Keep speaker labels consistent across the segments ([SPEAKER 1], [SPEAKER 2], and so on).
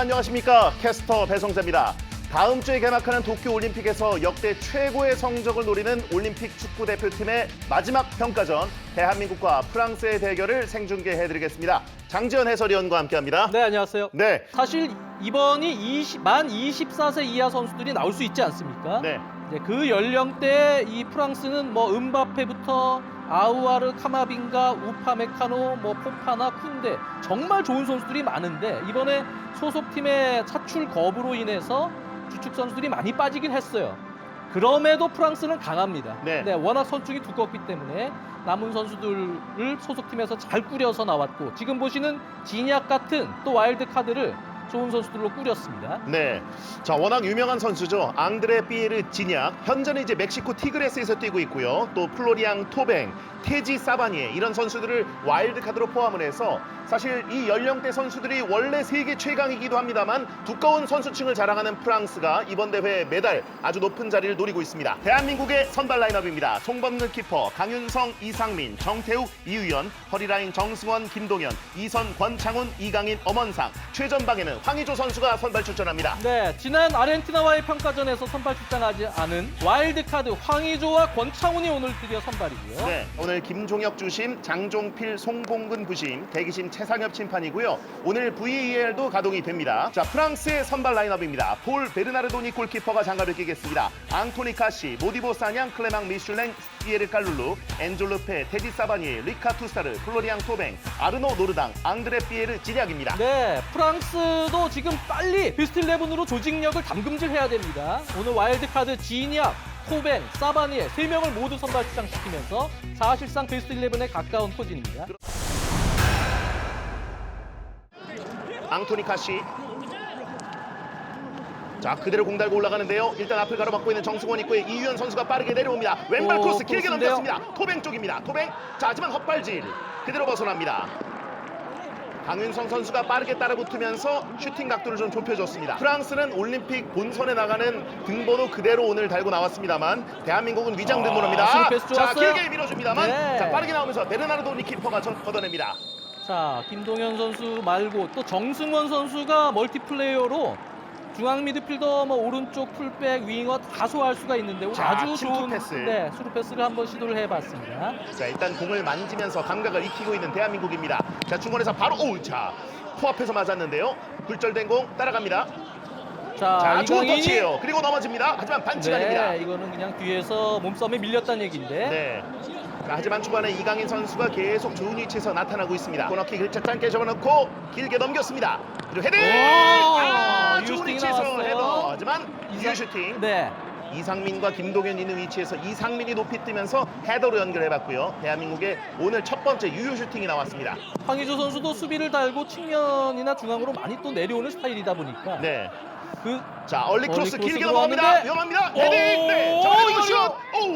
[SPEAKER 1] 안녕하십니까 캐스터 배성재입니다. 다음 주에 개막하는 도쿄 올림픽에서 역대 최고의 성적을 노리는 올림픽 축구 대표팀의 마지막 평가전 대한민국과 프랑스의 대결을 생중계해 드리겠습니다. 장지현 해설위원과 함께 합니다.
[SPEAKER 2] 네, 안녕하세요.
[SPEAKER 1] 네,
[SPEAKER 2] 사실 이번이 20, 만 24세 이하 선수들이 나올 수 있지 않습니까?
[SPEAKER 1] 네,
[SPEAKER 2] 이제 그 연령대에 이 프랑스는 뭐 음바페부터 아우아르, 카마빈가, 우파메카노, 뭐 포파나 쿤데 정말 좋은 선수들이 많은데 이번에 소속팀의 차출 거부로 인해서 주축 선수들이 많이 빠지긴 했어요. 그럼에도 프랑스는 강합니다.
[SPEAKER 1] 네.
[SPEAKER 2] 워낙 선축이 두껍기 때문에 남은 선수들을 소속팀에서 잘 꾸려서 나왔고 지금 보시는 지니악 같은 또 와일드 카드를 좋은 선수들로 꾸렸습니다.
[SPEAKER 1] 네. 자, 워낙 유명한 선수죠. 앙드레 피에르 지냐. 현재는 이제 멕시코 티그레스에서 뛰고 있고요. 또 플로리앙 토뱅, 테지 사바니에 이런 선수들을 와일드 카드로 포함을 해서 사실 이 연령대 선수들이 원래 세계 최강이기도 합니다만 두꺼운 선수층을 자랑하는 프랑스가 이번 대회 메달 아주 높은 자리를 노리고 있습니다. 대한민국의 선발 라인업입니다. 송범근 키퍼, 강윤성, 이상민, 정태욱, 이유연, 허리라인 정승원, 김동현, 이선, 권창훈, 이강인, 엄원상, 최전방에는 황의조 선수가 선발 출전합니다.
[SPEAKER 2] 네, 지난 아르헨티나와의 평가전에서 선발 출장하지 않은 와일드카드 황의조와 권창훈이 오늘 드디어 선발이고요.
[SPEAKER 1] 네, 오늘 김종혁 주심, 장종필, 송봉근 부심, 대기심 최상엽 심판이고요. 오늘 VAR도 가동이 됩니다. 자, 프랑스의 선발 라인업입니다. 폴 베르나르도니 골키퍼가 장갑을 끼겠습니다. 앙토니 카시, 모디보 사냥, 클레망 미슐랭, 피에르 깔룰루, 엔조 르페, 테디 사바니, 리카 투스타르, 플로리앙 토뱅, 아르노 노르당, 앙드레 피에르 지략입니다.
[SPEAKER 2] 네, 프랑스도 지금 빨리 베스트 11으로 조직력을 담금질해야 됩니다. 오늘 와일드카드 지니악, 코벤, 사바니에 세 명을 모두 선발 출장시키면서 사실상 베스트 11에 가까운 포진입니다.
[SPEAKER 1] 앙토니 카시. 자 그대로 공 달고 올라가는데요. 일단 앞을 가로막고 있는 정승원 있고요. 이유현 선수가 빠르게 내려옵니다. 왼발
[SPEAKER 2] 오,
[SPEAKER 1] 크로스 길게
[SPEAKER 2] 크로스인데요.
[SPEAKER 1] 넘겼습니다. 토뱅 쪽입니다. 토뱅. 자 하지만 헛발질 그대로 벗어납니다. 강윤성 선수가 빠르게 따라붙으면서 슈팅 각도를 좀 좁혀줬습니다. 프랑스는 올림픽 본선에 나가는 등번호 그대로 오늘 달고 나왔습니다만 대한민국은 위장
[SPEAKER 2] 아,
[SPEAKER 1] 등번호입니다.
[SPEAKER 2] 패스
[SPEAKER 1] 자
[SPEAKER 2] 좋았어요.
[SPEAKER 1] 길게 밀어줍니다만
[SPEAKER 2] 네.
[SPEAKER 1] 자 빠르게 나오면서 베르나르도 니키퍼가 저- 걷어냅니다.
[SPEAKER 2] 자, 김동현 선수 말고 또 정승원 선수가 멀티플레이어로 중앙 미드필더 뭐 오른쪽 풀백 윙어 다 소화할 수가 있는데
[SPEAKER 1] 자,
[SPEAKER 2] 아주
[SPEAKER 1] 침투
[SPEAKER 2] 좋은
[SPEAKER 1] 패스.
[SPEAKER 2] 네, 수루 패스를 한번 시도를 해봤습니다.
[SPEAKER 1] 자 일단 공을 만지면서 감각을 익히고 있는 대한민국입니다. 자 중원에서 바로 오자 코앞에서 맞았는데요. 굴절된 공 따라갑니다.
[SPEAKER 2] 자,
[SPEAKER 1] 자 좋은
[SPEAKER 2] 이강인이
[SPEAKER 1] 터치예요. 그리고 넘어집니다. 하지만 반칙 아닙니다.
[SPEAKER 2] 네, 이거는 그냥 뒤에서 몸싸움에 밀렸다는 얘기인데.
[SPEAKER 1] 네. 자, 하지만 초반에 이강인 선수가 계속 좋은 위치에서 나타나고 있습니다. 코너킥을 짧게 접어넣고 길게 넘겼습니다. 그리고 헤딩!
[SPEAKER 2] 오!
[SPEAKER 1] 아, 좋은
[SPEAKER 2] 유슈팅이
[SPEAKER 1] 위치에서
[SPEAKER 2] 나왔어요.
[SPEAKER 1] 헤더. 하지만
[SPEAKER 2] 이상-
[SPEAKER 1] 유슈팅.
[SPEAKER 2] 네.
[SPEAKER 1] 이상민과 김동현 있는 위치에서 이상민이 높이 뜨면서 헤더로 연결해봤고요. 대한민국의 오늘 첫 번째 유효 슈팅이 나왔습니다.
[SPEAKER 2] 황의조 선수도 수비를 달고 측면이나 중앙으로 많이 또 내려오는 스타일이다 보니까
[SPEAKER 1] 네.
[SPEAKER 2] 그
[SPEAKER 1] 자, 얼리 크로스
[SPEAKER 2] 얼리 크로스
[SPEAKER 1] 길게 넘어갑니다.
[SPEAKER 2] 들어왔는데.
[SPEAKER 1] 위험합니다.
[SPEAKER 2] 오,
[SPEAKER 1] 헤딩! 네. 자, 헤딩 슛!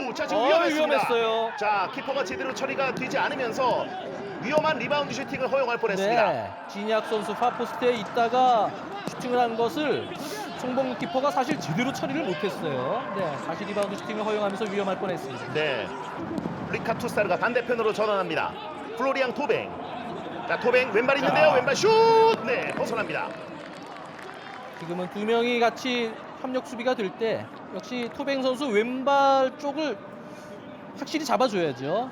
[SPEAKER 1] 오, 자, 지금
[SPEAKER 2] 어,
[SPEAKER 1] 위험했습니다.
[SPEAKER 2] 위험했어요.
[SPEAKER 1] 자, 키퍼가 제대로 처리가 되지 않으면서 위험한 리바운드 슈팅을 허용할 뻔했습니다.
[SPEAKER 2] 네. 진약 선수 파포스트에 있다가 슈팅을 한 것을 송봉국 키퍼가 사실 제대로 처리를 못했어요. 네. 다시 리바운드 슈팅을 허용하면서 위험할 뻔했습니다.
[SPEAKER 1] 네. 리카 투스타르가 반대편으로 전환합니다. 플로리앙 토뱅. 자, 토뱅 왼발 있는데요.
[SPEAKER 2] 자.
[SPEAKER 1] 왼발 슛! 네, 벗어납니다.
[SPEAKER 2] 지금은 두 명이 같이 협력 수비가 될 때 역시 토뱅 선수 왼발 쪽을 확실히 잡아줘야죠.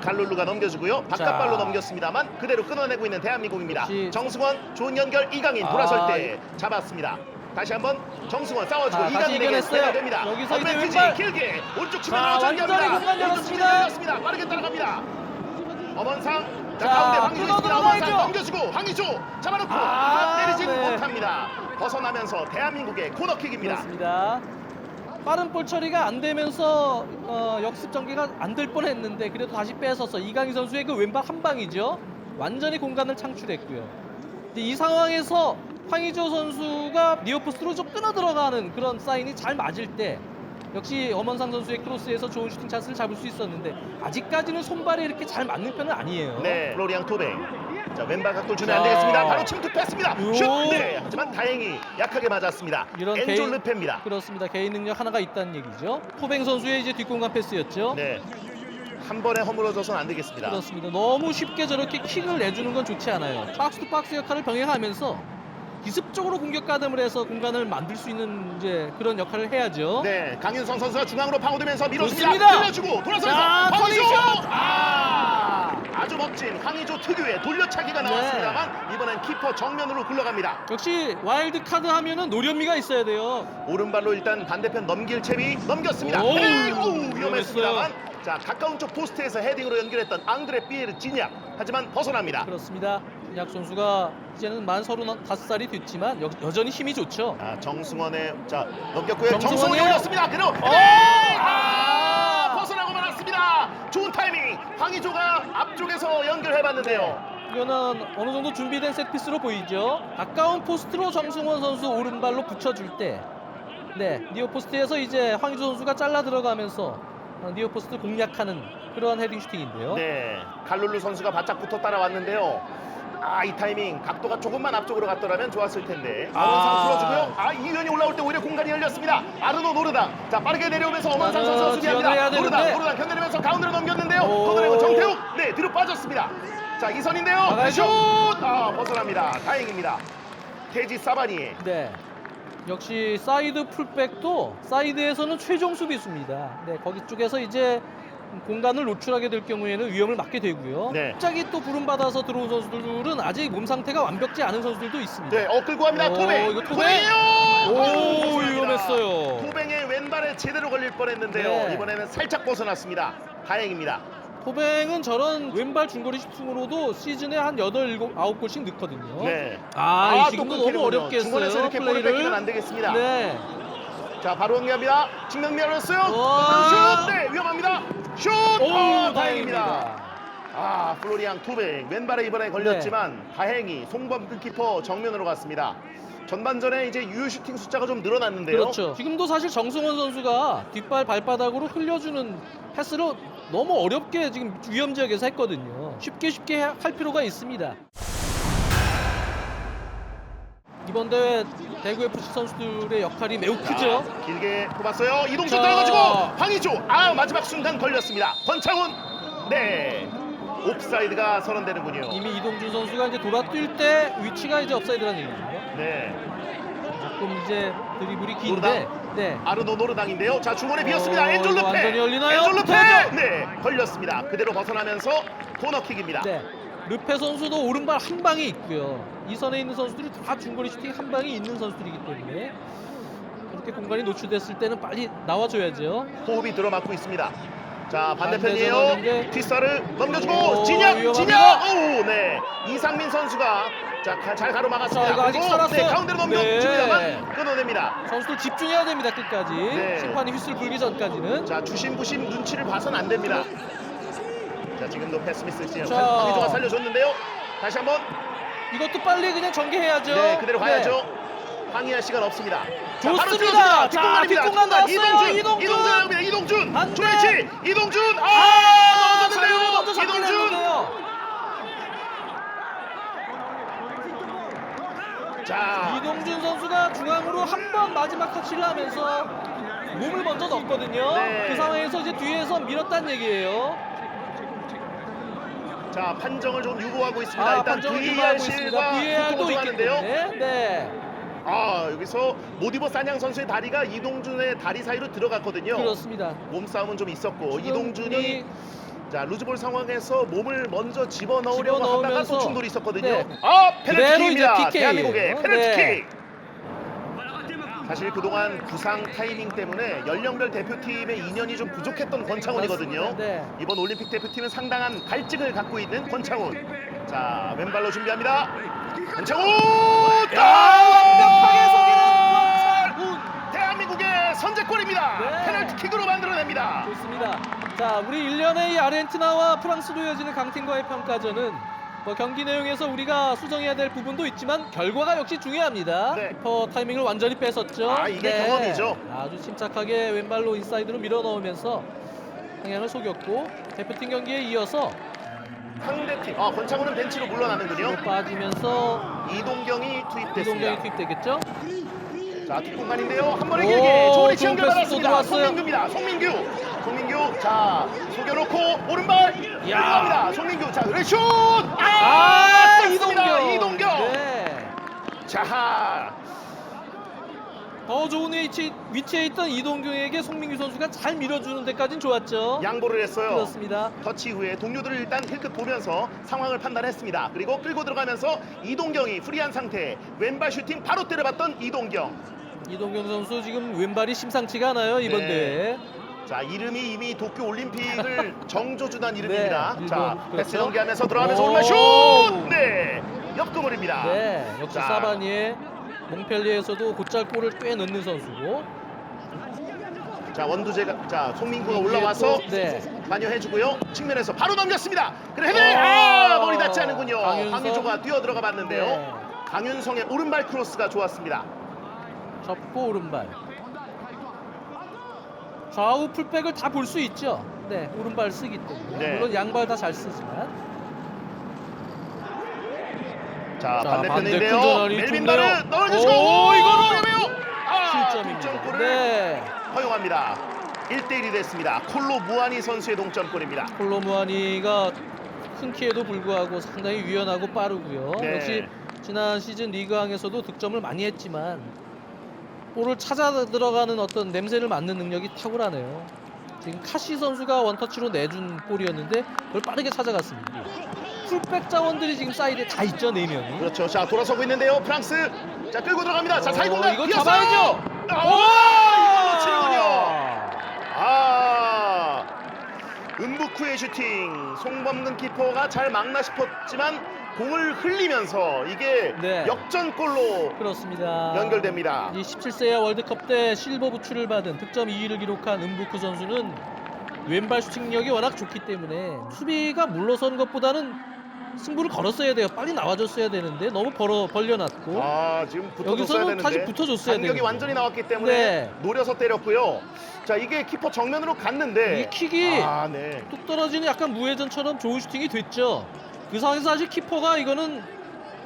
[SPEAKER 1] 칼룰루가 넘겨주고요. 바깥발로
[SPEAKER 2] 자.
[SPEAKER 1] 넘겼습니다만 그대로 끊어내고 있는 대한민국입니다.
[SPEAKER 2] 역시-
[SPEAKER 1] 정승원 좋은 연결 이강인
[SPEAKER 2] 아,
[SPEAKER 1] 돌아설 때 잡았습니다. 다시 한번 정승원 싸워주고
[SPEAKER 2] 자, 다시
[SPEAKER 1] 이강인에게
[SPEAKER 2] 이겨냈어요.
[SPEAKER 1] 패가 됩니다.
[SPEAKER 2] 여기서 이제
[SPEAKER 1] 어드밴티지
[SPEAKER 2] 왼발.
[SPEAKER 1] 길게 오른쪽
[SPEAKER 2] 자,
[SPEAKER 1] 측면으로
[SPEAKER 2] 완전히
[SPEAKER 1] 전개합니다. 오른쪽
[SPEAKER 2] 열었습니다.
[SPEAKER 1] 측면 열렸습니다. 빠르게 따라갑니다. 엄원상 자,
[SPEAKER 2] 자,
[SPEAKER 1] 가운데 황희조
[SPEAKER 2] 끊어
[SPEAKER 1] 있습니다.
[SPEAKER 2] 들어가야죠.
[SPEAKER 1] 넘겨주고 황희조 잡아놓고
[SPEAKER 2] 아,
[SPEAKER 1] 내리지는
[SPEAKER 2] 네.
[SPEAKER 1] 못합니다. 벗어나면서 대한민국의 코너킥입니다.
[SPEAKER 2] 그렇습니다. 빠른 볼 처리가 안 되면서 어, 역습 전개가 안 될 뻔했는데 그래도 다시 뺏어서 이강인 선수의 그 왼발 한 방이죠. 완전히 공간을 창출했고요. 이 상황에서 황의조 선수가 니어포스트로 좀 끊어 들어가는 그런 사인이 잘 맞을 때 역시 엄원상 선수의 크로스에서 좋은 슈팅 찬스를 잡을 수 있었는데 아직까지는 손발이 이렇게 잘 맞는 편은 아니에요.
[SPEAKER 1] 네, 플로리앙 토뱅. 자, 왼발 각도 주면 안
[SPEAKER 2] 자.
[SPEAKER 1] 되겠습니다. 바로 침투했습니다.
[SPEAKER 2] 요.
[SPEAKER 1] 슛! 네, 하지만 다행히 약하게 맞았습니다.
[SPEAKER 2] 이런
[SPEAKER 1] 엔조
[SPEAKER 2] 개인-
[SPEAKER 1] 르페입니다.
[SPEAKER 2] 그렇습니다. 개인 능력 하나가 있다는 얘기죠. 토뱅 선수의 이제 뒷공간 패스였죠.
[SPEAKER 1] 네. 한 번에 허물어져서는 안 되겠습니다.
[SPEAKER 2] 그렇습니다. 너무 쉽게 저렇게 킥을 내주는 건 좋지 않아요. 박스 투 박스 역할을 병행하면서 기습적으로 공격 가담을 해서 공간을 만들 수 있는 이제 그런 역할을 해야죠.
[SPEAKER 1] 네, 강윤성 선수가 중앙으로 파고들면서 밀어줍니다.
[SPEAKER 2] 좋습니다.
[SPEAKER 1] 돌려주고
[SPEAKER 2] 자,
[SPEAKER 1] 돌아서면서 황의조!
[SPEAKER 2] 터닝샷!
[SPEAKER 1] 아, 아주 멋진 황의조 특유의 돌려차기가
[SPEAKER 2] 네.
[SPEAKER 1] 나왔습니다만 이번엔 키퍼 정면으로 굴러갑니다.
[SPEAKER 2] 역시 와일드 카드 하면은 노련미가 있어야 돼요.
[SPEAKER 1] 오른발로 일단 반대편 넘길 채비 넘겼습니다.
[SPEAKER 2] 오우!
[SPEAKER 1] 오우. 위험했습니다만 자 가까운 쪽 포스트에서 헤딩으로 연결했던 앙드레 피에르 진약 하지만 벗어납니다.
[SPEAKER 2] 그렇습니다. 약 선수가 이제는 만 서른 다섯 살이 됐지만 여, 여전히 힘이 좋죠.
[SPEAKER 1] 아, 정승원의 자 넘겼고요.
[SPEAKER 2] 정승원이
[SPEAKER 1] 올렸습니다. 그리고
[SPEAKER 2] 어!
[SPEAKER 1] 헤딩! 아, 벗어나고 말았습니다. 좋은 타이밍. 황의조가 앞쪽에서 연결해봤는데요.
[SPEAKER 2] 이거는 어느 정도 준비된 세트피스로 보이죠. 가까운 포스트로 정승원 선수 오른발로 붙여줄 때, 네 니어 포스트에서 이제 황희조 선수가 잘라 들어가면서 어, 니어 포스트 공략하는 그러한 헤딩 슈팅인데요.
[SPEAKER 1] 네, 칼룰루 선수가 바짝 붙어 따라왔는데요. 아, 이 타이밍 각도가 조금만 앞쪽으로 갔더라면 좋았을 텐데.
[SPEAKER 2] 아.
[SPEAKER 1] 엄원상 풀어주고요. 아, 이현이 올라올 때 오히려 공간이 열렸습니다. 아르노 노르다. 자, 빠르게 내려오면서 엄원상 선수가 수비합니다.
[SPEAKER 2] 지원을 해야
[SPEAKER 1] 노르다,
[SPEAKER 2] 되는데.
[SPEAKER 1] 노르다 견내면서 가운데로 넘겼는데요.
[SPEAKER 2] 오.
[SPEAKER 1] 걷어내고 정태욱. 네, 뒤로 빠졌습니다. 자, 이선인데요.
[SPEAKER 2] 나가야죠.
[SPEAKER 1] 슛! 아, 벗어납니다. 다행입니다. 테지 사바니.
[SPEAKER 2] 네. 역시 사이드 풀백도 사이드에서는 최종 수비수입니다. 네, 거기 쪽에서 이제 공간을 노출하게 될 경우에는 위험을 막게 되고요.
[SPEAKER 1] 네.
[SPEAKER 2] 갑자기 또 부름 받아서 들어온 선수들은 아직 몸 상태가 완벽지 않은 선수들도 있습니다.
[SPEAKER 1] 네, 어 끌고 갑니다.
[SPEAKER 2] 오,
[SPEAKER 1] 토뱅.
[SPEAKER 2] 이거 토뱅.
[SPEAKER 1] 토뱅이요.
[SPEAKER 2] 오,
[SPEAKER 1] 아유, 벗어납니다.
[SPEAKER 2] 위험했어요.
[SPEAKER 1] 토뱅의 왼발에 제대로 걸릴 뻔했는데요.
[SPEAKER 2] 네.
[SPEAKER 1] 이번에는 살짝 벗어났습니다. 다행입니다.
[SPEAKER 2] 토뱅은 저런 왼발 중거리 슈팅으로도 시즌에 한 8, 7, 9골씩 넣거든요.
[SPEAKER 1] 네.
[SPEAKER 2] 아,
[SPEAKER 1] 이또
[SPEAKER 2] 지금도. 너무 어렵게 했어요.
[SPEAKER 1] 중간에서 이렇게 볼을
[SPEAKER 2] 플레이를.
[SPEAKER 1] 뺏기면 안 되겠습니다.
[SPEAKER 2] 네.
[SPEAKER 1] 자, 바로 연기합니다. 측면미 열었어요.
[SPEAKER 2] 와.
[SPEAKER 1] 슛! 네, 위험합니다. 슛!
[SPEAKER 2] 오,
[SPEAKER 1] 아,
[SPEAKER 2] 다행입니다.
[SPEAKER 1] 아, 플로리앙 투뱅 왼발에 이번에 걸렸지만
[SPEAKER 2] 네.
[SPEAKER 1] 다행히 송범 키퍼 정면으로 갔습니다. 전반전에 이제 유효 슈팅 숫자가 좀 늘어났는데요.
[SPEAKER 2] 그렇죠. 지금도 사실 정승원 선수가 뒷발 발바닥으로 흘려주는 패스를 너무 어렵게 지금 위험 지역에서 했거든요. 쉽게 쉽게 해- 할 필요가 있습니다. 이번 대회 대구 FC 선수들의 역할이 매우 크죠.
[SPEAKER 1] 자, 길게 뽑았어요. 이동준
[SPEAKER 2] 자.
[SPEAKER 1] 떨어지고 황희조. 아 마지막 순간 걸렸습니다. 권창훈. 네. 옵사이드가 선언되는군요.
[SPEAKER 2] 이미 이동준 선수가 이제 돌아뛸 때 위치가 이제 업사이드라는 얘기죠.
[SPEAKER 1] 네.
[SPEAKER 2] 조금 이제 드리블이 긴데, 네.
[SPEAKER 1] 아르노 노르당인데요. 자 중원에
[SPEAKER 2] 어,
[SPEAKER 1] 비었습니다. 엔졸
[SPEAKER 2] 이거
[SPEAKER 1] 루페.
[SPEAKER 2] 완전히 열리나요?
[SPEAKER 1] 엔졸 루페. 네. 걸렸습니다. 그대로 벗어나면서 코너킥입니다.
[SPEAKER 2] 네. 르페 선수도 오른발 한 방이 있고요. 이 선에 있는 선수들이 다 중거리 슈팅 한 방이 있는 선수들이기 때문에 그렇게 공간이 노출됐을 때는 빨리 나와줘야죠.
[SPEAKER 1] 호흡이 들어맞고 있습니다. 자
[SPEAKER 2] 반대
[SPEAKER 1] 반대편이에요. 뒷살을 넘겨주고
[SPEAKER 2] 오,
[SPEAKER 1] 진영. 진영. 오 네. 이상민 선수가 자 잘 가로막았습니다.
[SPEAKER 2] 자, 아직 살았어요.
[SPEAKER 1] 네, 가운데로
[SPEAKER 2] 네.
[SPEAKER 1] 넘겨줍니다만 끊어냅니다.
[SPEAKER 2] 선수들 집중해야 됩니다. 끝까지.
[SPEAKER 1] 네.
[SPEAKER 2] 심판이 휘슬 불기 전까지는.
[SPEAKER 1] 자 주심부심 눈치를 봐선 안 됩니다. 자 지금도 패스미스 씨
[SPEAKER 2] 자.
[SPEAKER 1] 황희조가 살려줬는데요. 다시 한번
[SPEAKER 2] 이것도 빨리 그냥 전개해야죠.
[SPEAKER 1] 네 그대로 가야죠. 항의할 시간 없습니다. 자, 바로
[SPEAKER 2] 좋습니다.
[SPEAKER 1] 들어갑니다.
[SPEAKER 2] 자,
[SPEAKER 1] 뒷공간입니다.
[SPEAKER 2] 뒷공간 나왔어요.
[SPEAKER 1] 이동준,
[SPEAKER 2] 이동준.
[SPEAKER 1] 이동준. 이동준,
[SPEAKER 2] 안 돼.
[SPEAKER 1] 조이치, 이동준, 아,
[SPEAKER 2] 아, 자유로
[SPEAKER 1] 넣었는데요.
[SPEAKER 2] 먼저 잡긴
[SPEAKER 1] 이동준.
[SPEAKER 2] 했는데요.
[SPEAKER 1] 자,
[SPEAKER 2] 이동준 선수가 중앙으로 한 번 마지막 터치를 하면서 몸을 먼저 넣었거든요.
[SPEAKER 1] 네.
[SPEAKER 2] 그 상황에서 이제 뒤에서 밀었다는 얘기예요.
[SPEAKER 1] 자 판정을 좀 유보하고 있습니다.
[SPEAKER 2] 아,
[SPEAKER 1] 일단
[SPEAKER 2] 판정을 유보하고 있습니다. VAR도
[SPEAKER 1] 하는데요.
[SPEAKER 2] 때문에. 네.
[SPEAKER 1] 아 여기서 모디버 사냥 선수의 다리가 이동준의 다리 사이로 들어갔거든요.
[SPEAKER 2] 그렇습니다.
[SPEAKER 1] 몸싸움은 좀 있었고 이동준이
[SPEAKER 2] 이-
[SPEAKER 1] 자 루즈볼 상황에서 몸을 먼저 집어 넣으려고 하다가
[SPEAKER 2] 집어넣으면서-
[SPEAKER 1] 또 충돌이 있었거든요.
[SPEAKER 2] 네.
[SPEAKER 1] 아
[SPEAKER 2] 그대로
[SPEAKER 1] 페널티입니다.
[SPEAKER 2] 이제 PK 예요.
[SPEAKER 1] 대한민국의 페널티킥.
[SPEAKER 2] 네.
[SPEAKER 1] 사실 그동안 부상 타이밍 때문에 연령별 대표팀의 인연이 좀 부족했던 권창훈이거든요.
[SPEAKER 2] 네.
[SPEAKER 1] 이번 올림픽 대표팀은 상당한 갈증을 갖고 있는 권창훈. 자 왼발로 준비합니다. 권창훈!
[SPEAKER 2] 완벽하게
[SPEAKER 1] 아!
[SPEAKER 2] 속이는 권창훈.
[SPEAKER 1] 대한민국의 선제골입니다.
[SPEAKER 2] 네.
[SPEAKER 1] 페널티킥으로 만들어냅니다.
[SPEAKER 2] 좋습니다. 자, 우리 1년에 이 아르헨티나와 프랑스로 이어지는 강팀과의 평가전은 뭐 경기 내용에서 우리가 수정해야 될 부분도 있지만 결과가 역시 중요합니다.
[SPEAKER 1] 네.
[SPEAKER 2] 키퍼 타이밍을 완전히 뺏었죠. 네.
[SPEAKER 1] 아, 이게 경험이죠.
[SPEAKER 2] 아주 침착하게 왼발로 인사이드로 밀어 넣으면서 방향을 속였고 대표팀 경기에 이어서
[SPEAKER 1] 상대팀. 아 권창훈은 벤치로 물러나는군요.
[SPEAKER 2] 빠지면서
[SPEAKER 1] 이동경이 투입됐습니다.
[SPEAKER 2] 이동경이 투입되겠죠.
[SPEAKER 1] 자 뒷공간인데요. 한 번에
[SPEAKER 2] 오,
[SPEAKER 1] 길게 좋은 위치
[SPEAKER 2] 좋은
[SPEAKER 1] 연결 받았습니다.
[SPEAKER 2] 들어왔어요.
[SPEAKER 1] 송민규입니다. 송민규. 송민규 자 속여놓고 오른발
[SPEAKER 2] 야.
[SPEAKER 1] 들어갑니다. 송민규 자 슛!
[SPEAKER 2] 아,
[SPEAKER 1] 맞았습니다.
[SPEAKER 2] 이동경.
[SPEAKER 1] 이동경.
[SPEAKER 2] 네.
[SPEAKER 1] 자,
[SPEAKER 2] 더 좋은 위치, 위치에 있던 이동경에게 송민규 선수가 잘 밀어주는 데까지는 좋았죠.
[SPEAKER 1] 양보를 했어요.
[SPEAKER 2] 그렇습니다.
[SPEAKER 1] 터치 후에 동료들을 일단 힐끗 보면서 상황을 판단했습니다. 그리고 끌고 들어가면서 이동경이 프리한 상태 왼발 슈팅 바로 때려봤던 이동경.
[SPEAKER 2] 이동경 선수 지금 왼발이 심상치가 않아요 이번
[SPEAKER 1] 네.
[SPEAKER 2] 대회.
[SPEAKER 1] 자 이름이 이미 도쿄 올림픽을 정조준한 이름입니다.
[SPEAKER 2] 네,
[SPEAKER 1] 자
[SPEAKER 2] 일본,
[SPEAKER 1] 패스
[SPEAKER 2] 그렇죠.
[SPEAKER 1] 연계하면서 들어가면서
[SPEAKER 2] 오.
[SPEAKER 1] 오른발 슛! 네 역금을입니다.
[SPEAKER 2] 네, 역시
[SPEAKER 1] 자.
[SPEAKER 2] 사바니에 몽펠리에서도 곧잘 골을 꽤 넣는 선수고.
[SPEAKER 1] 자 원두재가 자 송민구가 올라와서
[SPEAKER 2] 또, 네.
[SPEAKER 1] 관여해주고요. 측면에서 바로 넘겼습니다. 그래 헤딩!
[SPEAKER 2] 어.
[SPEAKER 1] 아 머리 닿지 않은군요.
[SPEAKER 2] 강윤성.
[SPEAKER 1] 황의조가 뛰어 들어가 봤는데요.
[SPEAKER 2] 네.
[SPEAKER 1] 강윤성의 오른발 크로스가 좋았습니다.
[SPEAKER 2] 접고 오른발. 좌우 풀백을 다 볼 수 있죠. 네, 오른발 쓰기 때문에.
[SPEAKER 1] 네.
[SPEAKER 2] 물론 양발 다 잘 쓰지만.
[SPEAKER 1] 자,
[SPEAKER 2] 자,
[SPEAKER 1] 반대편인데요.
[SPEAKER 2] 반대 큰전환이
[SPEAKER 1] 멜빈
[SPEAKER 2] 좋네요.
[SPEAKER 1] 바르 넣어주시고
[SPEAKER 2] 오,
[SPEAKER 1] 이거는 위험해요. 아,
[SPEAKER 2] 실점입니다.
[SPEAKER 1] 동점골을
[SPEAKER 2] 네.
[SPEAKER 1] 허용합니다. 1대1이 됐습니다. 콜로 무아니 선수의 동점골입니다.
[SPEAKER 2] 콜로무아니가 큰 키에도 불구하고 상당히 유연하고 빠르고요.
[SPEAKER 1] 네.
[SPEAKER 2] 역시 지난 시즌 리그왕에서도 득점을 많이 했지만 볼을 찾아 들어가는 어떤 냄새를 맡는 능력이 탁월하네요. 지금 카시 선수가 원터치로 내준 볼이었는데 그걸 빠르게 찾아갔습니다. 풀백 자원들이 지금 사이드에 다 있죠, 네 명이.
[SPEAKER 1] 그렇죠. 자, 돌아서고 있는데요. 프랑스. 자, 끌고 들어갑니다. 자,
[SPEAKER 2] 어,
[SPEAKER 1] 사이공간
[SPEAKER 2] 이거
[SPEAKER 1] 뛰었어요.
[SPEAKER 2] 잡아야죠.
[SPEAKER 1] 아, 이거 놓치는군요. 아, 은부쿠의 슈팅. 송범근 키퍼가 잘 막나 싶었지만 공을 흘리면서 이게
[SPEAKER 2] 네.
[SPEAKER 1] 역전골로
[SPEAKER 2] 그렇습니다.
[SPEAKER 1] 연결됩니다.
[SPEAKER 2] 이 17세야 월드컵 때 실버 부츠를 받은 득점 2위를 기록한 은부크 선수는 왼발 슈팅력이 워낙 좋기 때문에 수비가 물러선 것보다는 승부를 걸었어야 돼요. 빨리 나와줬어야 되는데 너무 벌어 벌려놨고
[SPEAKER 1] 아 지금 붙어줬어야
[SPEAKER 2] 여기서는
[SPEAKER 1] 되는데
[SPEAKER 2] 다시 붙어줬어야 되는데.
[SPEAKER 1] 완전히 나왔기 때문에
[SPEAKER 2] 네.
[SPEAKER 1] 노려서 때렸고요. 자 이게 키퍼 정면으로 갔는데
[SPEAKER 2] 이 킥이
[SPEAKER 1] 아 네.
[SPEAKER 2] 뚝 떨어지는 약간 무회전처럼 좋은 슈팅이 됐죠. 그 상황에서 사실 키퍼가 이거는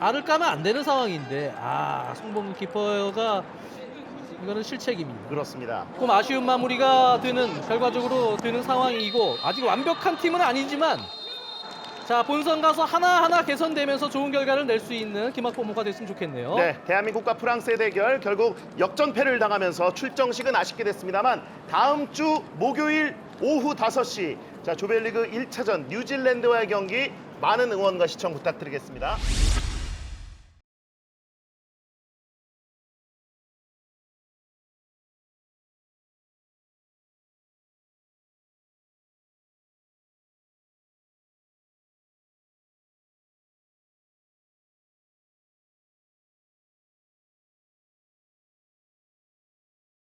[SPEAKER 2] 알을 까면 안 되는 상황인데 아 송봉근 키퍼가 이거는 실책입니다.
[SPEAKER 1] 그렇습니다.
[SPEAKER 2] 조금 아쉬운 마무리가 되는 결과적으로 되는 상황이고 아직 완벽한 팀은 아니지만 자 본선 가서 하나하나 개선되면서 좋은 결과를 낼 수 있는 김학범호가 됐으면 좋겠네요.
[SPEAKER 1] 네, 대한민국과 프랑스의 대결 결국 역전패를 당하면서 출정식은 아쉽게 됐습니다만 다음 주 목요일 오후 5시 자 조별리그 1차전 뉴질랜드와의 경기 많은 응원과 시청 부탁드리겠습니다.